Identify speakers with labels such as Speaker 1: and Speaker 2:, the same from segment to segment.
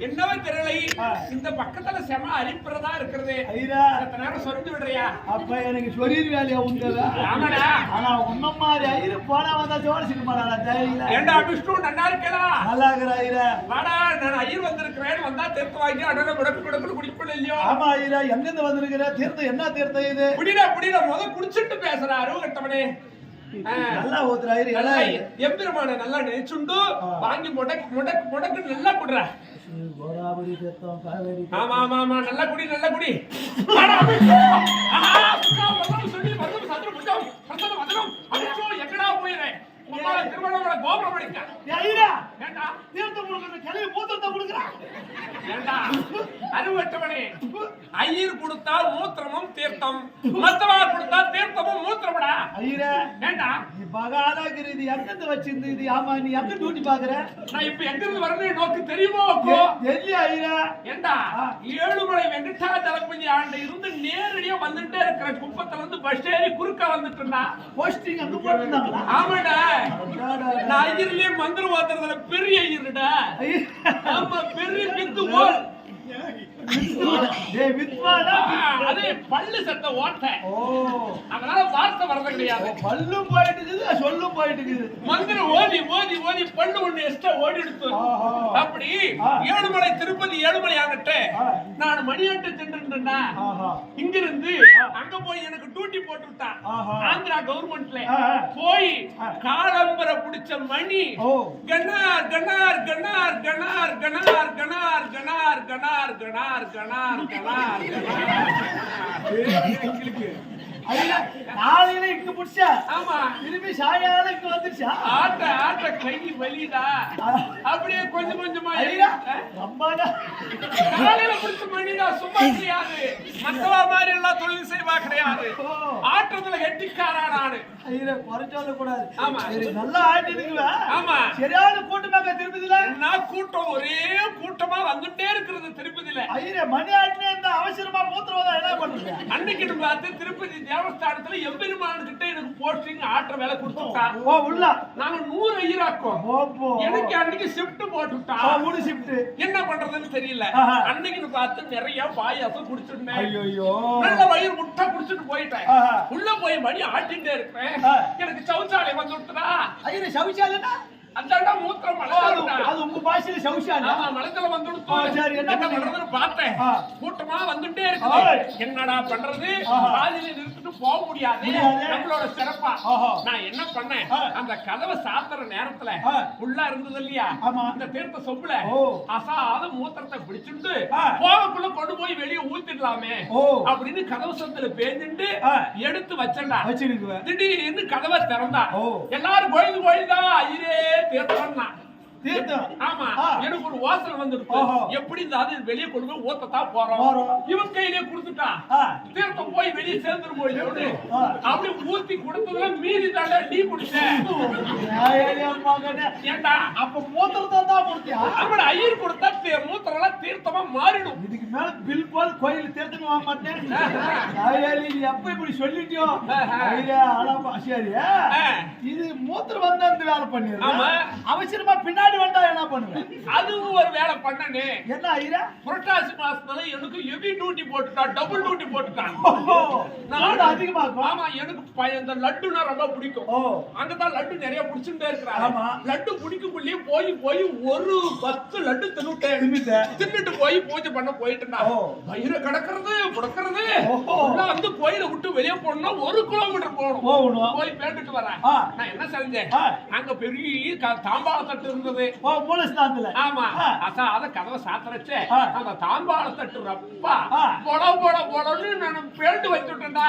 Speaker 1: என்னவோ தெரியலை. இந்த பக்கத்துல செம அரிப்புறதா இருக்கிறது. நேரம் சொரிஞ்சு விடுறியா?
Speaker 2: அப்ப எனக்கு சொரீர் வேலையா
Speaker 1: ஆமாடா.
Speaker 2: ஆனா உன்ன மாதிரி ஐரு போனா வந்தா ஜோடிச்சுக்க மாட்டாடா தைரியல
Speaker 1: ஏண்டா விஷ்ணு நன்னா இருக்கா
Speaker 2: நல்லா இருக்கிற ஐரா
Speaker 1: வாடா நான் ஐயர் வந்திருக்கிறேன் வந்தா தெற்கு வாங்கி அடன முடக்கு முடக்கு குடிப்பல இல்லையோ?
Speaker 2: ஆமா ஐரா எங்கிருந்து வந்திருக்கிற? தீர்த்தம் என்ன தீர்த்தம் இது?
Speaker 1: புடிடா புடிடா முத குடிச்சிட்டு பேசுற அருவு கட்டவனே.
Speaker 2: நல்லா ஊத்துறாரு
Speaker 1: நல்லா எம்பெருமான நல்லா நினைச்சுண்டு வாங்கி முடக்கு முடக்கு முடக்கு நல்லா குடுற.
Speaker 2: கோராபடி பெத்தம் காவேரி
Speaker 1: ஆமா ஆமா ஆமா. நல்லா குடி நல்லா குடி. சொல்லி வந்து சந்திரம் வந்தனம் அடிச்சோ எங்கடா போயிறேன் கோபுரம் அடிக்க தீர்த்த
Speaker 2: தீர்த்தம் கொடுக்குற கிளவி மூத்திரத்தை கொடுக்குறான்
Speaker 1: ஏண்டா? அறிவற்றவனே ஐயர் கொடுத்தா மூத்திரமும் தீர்த்தம். மத்தவா கொடுத்தா தீர்த்தமும் மூத்திரமடா.
Speaker 2: ஐரா
Speaker 1: ஏண்டா?
Speaker 2: நீ பகாலாகிற இது எங்கிருந்து வச்சிருந்து இது? ஆமா நீ எங்க டியூட்டி பாக்குற
Speaker 1: நான் இப்ப எங்க இருந்து வரணும் நோக்கு தெரியுமோ
Speaker 2: எல்லி ஐரா
Speaker 1: ஏண்டா. ஏழுமலை வெங்கடாச்சலபதி ஆண்ட இருந்து நேரடியா வந்துட்டே இருக்கிற குப்பத்துல இருந்து பஸ் ஏறி குறுக்க வந்துட்டு இருந்தா
Speaker 2: போஸ்டிங் அங்க போட்டுருந்தாங்களா?
Speaker 1: ஆமாடா. நான் ஐயர்லயே மந்திரம் ஓத்துறதுல பெரிய ஐயருடா. ஆமா பெரிய பித்து ஓல்
Speaker 2: டேய் வித்வானா
Speaker 1: அது பல்லு சத்த ஓட்ட
Speaker 2: ஓ
Speaker 1: அதனால வார்த்தை வரது கிடையாது
Speaker 2: பல்லும் போயிட்டு இருக்குது சொல்லும் போயிட்டு இருக்குது
Speaker 1: மந்திரம் ஓதி ஓதி ஓதி பல்லு ஒண்ணு எக்ஸ்ட்ரா ஓடி எடுத்து. அப்படி. ஏழுமலை திருப்பதி ஏழுமலை ஆகட்ட. நான் மணியாட்டு சென்றிருந்தேன்னா
Speaker 2: ஆஹா
Speaker 1: இங்கிருந்து அங்க போய் எனக்கு டியூட்டி போட்டு விட்டான். ஆந்திரா கவர்மெண்ட்ல. போய். காலம்பர புடிச்ச மணி
Speaker 2: ஓ
Speaker 1: கணார் கணார் கணார் கணார் கணார் கணார் கணார் கணார் கணார்
Speaker 2: நாளையில இங்க
Speaker 1: ஆமா.
Speaker 2: திரும்பி இங்க வந்துருச்சா?
Speaker 1: ஆட்ட ஆட்ட கை வலிதா அப்படியே கொஞ்சம் கொஞ்சமா
Speaker 2: ஐயா
Speaker 1: ஆ?
Speaker 2: ரொம்படா
Speaker 1: காலையில பிடிச்ச மணிடா சும்மா கிடையாது. மத்தவா மாதிரி எல்லாம் தொழில் செய்வா கிடையாது. ஆட்டத்துல கெட்டிக்காரா நானு.
Speaker 2: ஐயா குறை சொல்ல கூடாது.
Speaker 1: ஆமா.
Speaker 2: சரி நல்லா ஆட்டிடுங்களா
Speaker 1: ஆமா.
Speaker 2: சரியான கூட்டமாக திருப்பதில
Speaker 1: என்ன கூட்டம்? ஒரே கூட்டமா வந்துட்டே இருக்கிறது திருப்பதியில
Speaker 2: ஐயா மணி ஆட்டினே இருந்தா அவசரமா மூத்திரம் என்ன பண்றீங்க
Speaker 1: அன்னைக்கு பார்த்து திருப்பதி தேவஸ்தானத்துல எம்பெருமான் கிட்ட எனக்கு போஸ்டிங் ஆற்ற வேலை கொடுத்துட்டா
Speaker 2: ஓ உள்ள.
Speaker 1: நாங்க நூறு ஐயராக்கோம்.
Speaker 2: ஓப்போ
Speaker 1: எனக்கு அன்னைக்கு ஷிஃப்ட் போட்டுட்டா.
Speaker 2: மூணு ஷிஃப்ட்
Speaker 1: என்ன பண்றதுன்னு தெரியல. அன்னைக்கு பார்த்து நிறைய பாயாசம் குடிச்சிருந்தேன்.
Speaker 2: ஐயோ
Speaker 1: நல்ல வயிறு முட்டை குடிச்சிட்டு போயிட்டேன். உள்ள போய் மணி ஆட்டிட்டே இருப்பேன். எனக்கு சௌச்சாலை வந்து விட்டுதா
Speaker 2: ஐயா
Speaker 1: அந்த மூத்திரம்
Speaker 2: அது உங்க பாஷையில
Speaker 1: சௌஷானா மலத்துல வந்துட்டு பார்த்தேன். கூட்டமா வந்துட்டே
Speaker 2: இருக்கு
Speaker 1: என்னடா பண்றது? பாதியில நிறுத்திட்டு போக முடியாது. நம்மளோட சிறப்பா. நான் என்ன பண்ணேன்? அந்த கதவை சாத்துற நேரத்துல உள்ளா இருந்தது இல்லையா? அந்த தீர்த்த சொப்புல அசாத மூத்திரத்தை பிடிச்சிட்டு போகக்குள்ள கொண்டு போய் வெளியே ஊத்திடலாமே அப்படின்னு கதவு சத்துல பேஞ்சுட்டு எடுத்து
Speaker 2: வச்சண்டா
Speaker 1: திடீர்னு கதவை திறந்தா. எல்லாரும் கோயில் கோயில் தான் ஐயே தீர்த்தம்னா
Speaker 2: தீர்த்தம்
Speaker 1: ஆமா. எனக்கு ஒரு வாசல் வந்துருக்கு. எப்படி இந்த அது வெளியே கொண்டு போய் போறோம். இவன் கையிலே கொடுத்துட்டான்
Speaker 2: ஆ.
Speaker 1: தீர்த்தம் போய் வெளியே சேர்ந்துரும் போயிடு
Speaker 2: ஆ.
Speaker 1: அப்படி ஊத்தி கொடுத்ததுல மீதி தாண்டா நீ குடிச்ச
Speaker 2: மகனே.
Speaker 1: ஏண்டா?
Speaker 2: அப்ப மூத்திரத்தை தான் கொடுத்தியா?
Speaker 1: ஐயர் கொடுத்தா தீ- மூத்திரம்லாம் தீர்த்தமா மாறிடும்.
Speaker 2: இதுக்கு மேல பில் போல் கோயில் தீர்த்தம் வாங்க மாட்டேன். எப்ப இப்படி சொல்லிட்டியோ? சரி. இது மூத்திரம் வந்து அந்த வேலை. பண்ணிடுறேன் அவசரமா பின்னாடி வந்தா என்ன பண்ணுவேன்
Speaker 1: அதுவும் ஒரு வேலை பண்ணனே.
Speaker 2: என்ன ஐயா?
Speaker 1: புரட்டாசி மாசத்துல எனக்கு ஹெவி டியூட்டி போட்டுட்டான் டபுள் டியூட்டி போட்டுட்டான்
Speaker 2: நாடு அதிகமா
Speaker 1: ஆமா எனக்கு இந்த லட்டுனா ரொம்ப பிடிக்கும். அங்கதான் லட்டு நிறைய புடிச்சுட்டே இருக்கிறாங்க.
Speaker 2: ஆமா.
Speaker 1: லட்டு குடிக்கக்குள்ளேயே போய் போய் ஒரு பத்து லட்டு தின்னுட்டேன். தின்னுட்டு போய் பூஜை பண்ண போயிட்டேன்டா
Speaker 2: ஓ.
Speaker 1: வயிறு கிடக்கிறது புடக்கிறது உள்ள வந்து கோயிலை விட்டு வெளியே போகணும்னா ஒரு கிலோமீட்டர் போகணும்
Speaker 2: போகணும்.
Speaker 1: போய் பேண்டுட்டு வரேன். நான் என்ன செஞ்சேன். அங்க பெரிய தாம்பாள தட்டு இருந்தது
Speaker 2: ஓ மூல ஸ்தானத்துல
Speaker 1: ஆமா. அசா அத கதவை சாத்திரச்சே. அந்த தாம்பாள தட்டு ரப்பா. பொட பொட பொடன்னு நான் பேண்டு வச்சுட்டேன்டா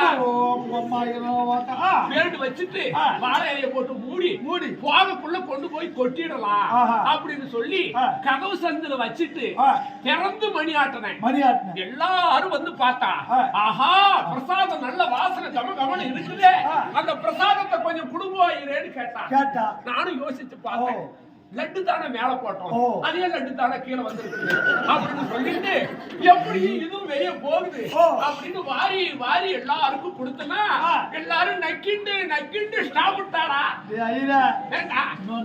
Speaker 1: பேண்டு வச்சுட்டு. வாழை இலைய போட்டு மூடி
Speaker 2: மூடி
Speaker 1: போகக்குள்ள கொண்டு போய் கொட்டிடலாம். அப்படின்னு சொல்லி. கதவு சந்தில வச்சுட்டு. திறந்து மணி ஆட்டினேன்
Speaker 2: மணி ஆட்டினேன்
Speaker 1: எல்லாரும் வந்து பார்த்தா. ஆஹா பிரசாதம் நல்ல வாசனை கம கமன்னு இருக்குதே. அந்த பிரசாதத்தை கொஞ்சம் குடும்பம் கேட்டா
Speaker 2: கேட்டா
Speaker 1: நானும் யோசிச்சு பார்த்தேன். லட்டு தானே மேல போட்டோம். அதே லட்டு தானே கீழே வந்திருக்கு அப்படின்னு சொல்லிட்டு எப்படி இதுவும் வெளியே போகுது. அப்படின்னு வாரி வாரி எல்லாருக்கும் கொடுத்தனா. எல்லாரும் நக்கிண்டு நக்கிண்டு ஸ்டாப் விட்டாரா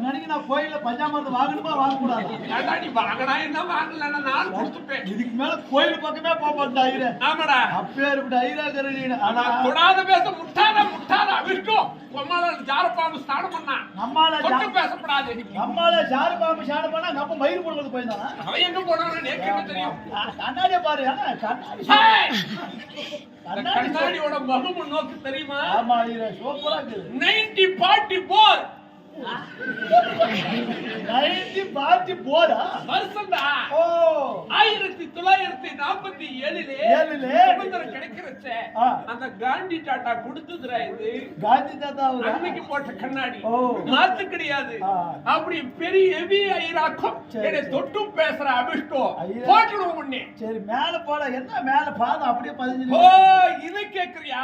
Speaker 2: நாளைக்கு நான் கோயில்ல பஞ்சாமிரதம் வாங்கணுமா வாங்கக்கூடாது?
Speaker 1: ஏண்டா நீ வாங்கினா என்ன வாங்கலன்னா நான் கொடுத்துப்பேன்
Speaker 2: இதுக்கு மேல கோயில் பக்கமே போக மாட்டேன் ஐயா
Speaker 1: ஆமாடா.
Speaker 2: அப்பேற்பட்ட ஐயா கருணீன
Speaker 1: ஆனா
Speaker 2: ஆனா
Speaker 1: தொடாத பேச முட்டாத முட்டாத விஷ்ணு உம்மால ஜாரப்பாம்பு ஸ்நானம் பண்ணா. கொஞ்சம் பேசப்படாது.
Speaker 2: நம்மால ஷாரு பாம்பு ஷாரு பண்ணா நம்ம மயிர் போடுறது போயிருந்தானா?
Speaker 1: அவன் எங்க போனான்னு நேற்று தெரியும்?
Speaker 2: கண்ணாடிய பாரு. கண்ணாடி.
Speaker 1: கண்ணாடியோட மகமு நோக்கு தெரியுமா?
Speaker 2: ஆமா ஐயா சூப்பரா இருக்குது.
Speaker 1: Ninety forty four
Speaker 2: ninety forty போடா
Speaker 1: வருஷம்டா
Speaker 2: ஓ
Speaker 1: ஆயிரத்தி தொள்ளாயிரத்தி நாற்பத்தி ஏழுலே
Speaker 2: ஏழுலே?
Speaker 1: சுதந்திரம் கிடைக்கிறச்ச. அந்த காந்தி டாட்டா கொடுத்ததுடா இது
Speaker 2: காந்தி அவரா?
Speaker 1: அன்னைக்கு போட்ட கண்ணாடி
Speaker 2: ஓ.
Speaker 1: மாத்து கிடையாது. அப்படி பெரிய ஹெவி ஐராக்கும் என்னை. தொட்டும் பேசுற அபிஷ்டம்
Speaker 2: ஐயா.
Speaker 1: போட்டுடுவோம் உன்னை
Speaker 2: சரி மேல போட என்ன மேல பாதம் அப்படியே
Speaker 1: ஓ
Speaker 2: பதிஞ்சு
Speaker 1: இதை கேக்குறியா.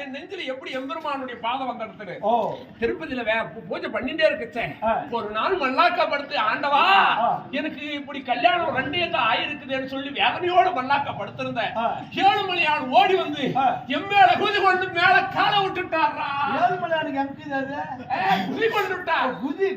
Speaker 1: என் நெஞ்சில எப்படி எம்பெருமானுடைய பாதம் வந்த இடத்துல
Speaker 2: ஓ
Speaker 1: திருப்பதியில பூஜை பண்ணிட்டே இருக்குச்சே
Speaker 2: ஆ.
Speaker 1: ஒரு நாள் மல்லாக்கா படுத்து ஆண்டவா. எனக்கு இப்படி கல்யாணம் ரெண்டே தான் ஆயிருக்குதுன்னு சொல்லி வேதனையோட மல்லாக்கா படுத்திருந்தேன். ஏழு மணி ஆள் ஓடி வந்து. என் மேல குதி கொண்டு மேல காலை விட்டுட்டாரா
Speaker 2: ஏழு
Speaker 1: ஏ, குதி கொண்டு விட்டா
Speaker 2: குதி